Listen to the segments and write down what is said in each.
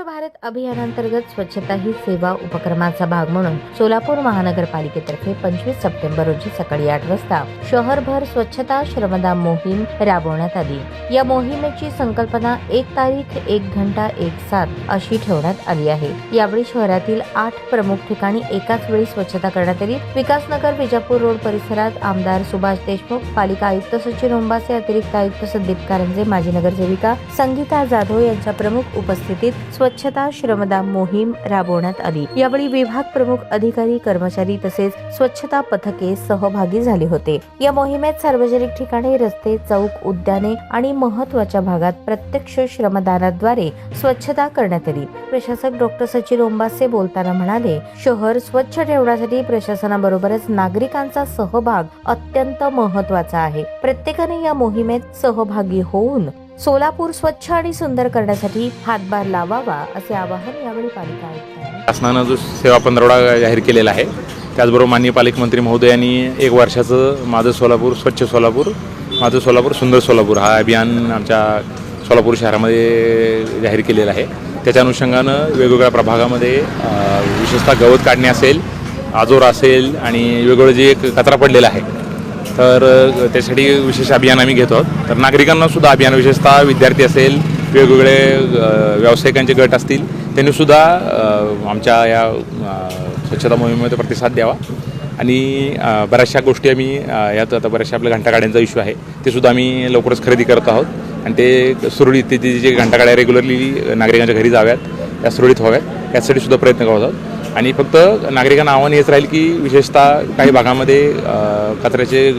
स्वच्छ भारत अभियानांतर्गत स्वच्छता ही सेवा उपक्रमाचा भाग म्हणून सोलापूर महानगरपालिकेतर्फे पंचवीस सप्टेंबर रोजी सकाळी आठ वाजता शहरभर स्वच्छता श्रमदान मोहीम राबवण्यात आली. या मोहिमेची संकल्पना एक तारीख एक घंटा एक सात अशी ठेवण्यात आली आहे. यावेळी शहरातील आठ प्रमुख ठिकाणी एकाच वेळी स्वच्छता करण्यात आली. विकासनगर विजापूर रोड परिसरात आमदार सुभाष देशमुख पालिका आयुक्त सचिन ओंबासे अतिरिक्त आयुक्त संदीप कारंजे माजी नगरसेविका संगीता जाधव यांच्या प्रमुख उपस्थितीत स्वच्छता श्रमदान मोहीम राबवण्यात आली. यावेळी विभाग प्रमुख अधिकारी कर्मचारी तसेच स्वच्छता पथके सहभागी झाले होते. या मोहिमेत सार्वजनिक ठिकाणी रस्ते चौक उद्याने आणि महत्त्वाच्या भागात प्रत्यक्ष श्रमदानाद्वारे स्वच्छता करण्यात आली. प्रशासक डॉक्टर सचिन ओंबासे बोलताना म्हणाले शहर स्वच्छ ठेवण्यासाठी प्रशासनाबरोबरच नागरिकांचा सहभाग अत्यंत महत्त्वाचा आहे. प्रत्येकाने या मोहिमेत सहभागी होऊन सोलापूर स्वच्छ आणि सुंदर करण्यासाठी हातभार लावावा असे आवाहन यावेळी पालिका आयुक्तांनी. शासनानं जो सेवा पंधरवडा जाहीर केलेला आहे त्याचबरोबर माननीय पालकमंत्री महोदयांनी एक वर्षाचं माझं सोलापूर स्वच्छ सोलापूर माझं सोलापूर सुंदर सोलापूर हा अभियान आमच्या सोलापूर शहरामध्ये जाहीर केलेलं आहे. त्याच्या अनुषंगानं वेगवेगळ्या प्रभागामध्ये विशेषतः गवत काढणे असेल आजोर असेल आणि वेगवेगळं जे एक कचरा पडलेला आहे तर त्यासाठी विशेष अभियान आम्ही घेतो. आहोत तर नागरिकांना सुद्धा अभियान विशेषतः विद्यार्थी असेल वेगवेगळे व्यावसायिकांचे गट असतील त्यांनी सुद्धा आमच्या या स्वच्छता मोहिमेमध्ये प्रतिसाद द्यावा. आणि बऱ्याचशा गोष्टी आम्ही यात आता बऱ्याचशा आपल्या घंटागाड्यांचा इश्यू आहे. ते सुद्धा आम्ही लवकरच खरेदी करत आहोत. आणि ते सुरळीत ते जे जे घंटागाड्या रेग्युलरली नागरिकांच्या घरी जाव्यात या सुरळीत व्हाव्यात. यासाठी सुद्धा प्रयत्न करत आहोत. आणि फक्त नागरिकांना आव्हान हेच राहील की विशेषतः काही भागामध्ये कचऱ्याचे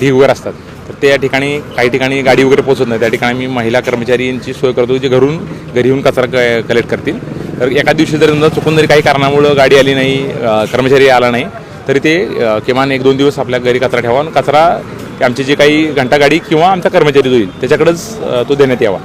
ढीग वगैरे असतात. तर त्या ठिकाणी काही ठिकाणी गाडी वगैरे पोहोचत नाही. त्या ठिकाणी मी महिला कर्मचारींची सोय करतो जे घरून घरी येऊन कचरा क कलेक्ट करतील. तर एका दिवशी जर चुकून जरी काही कारणामुळं गाडी आली नाही कर्मचारी आला नाही तरी ते किमान एक दोन दिवस आपल्या घरी कचरा ठेवा आणि कचरा आमची जी काही घंटा गाडी किंवा आमचा कर्मचारी जो येईल त्याच्याकडंच तो देण्यात यावा.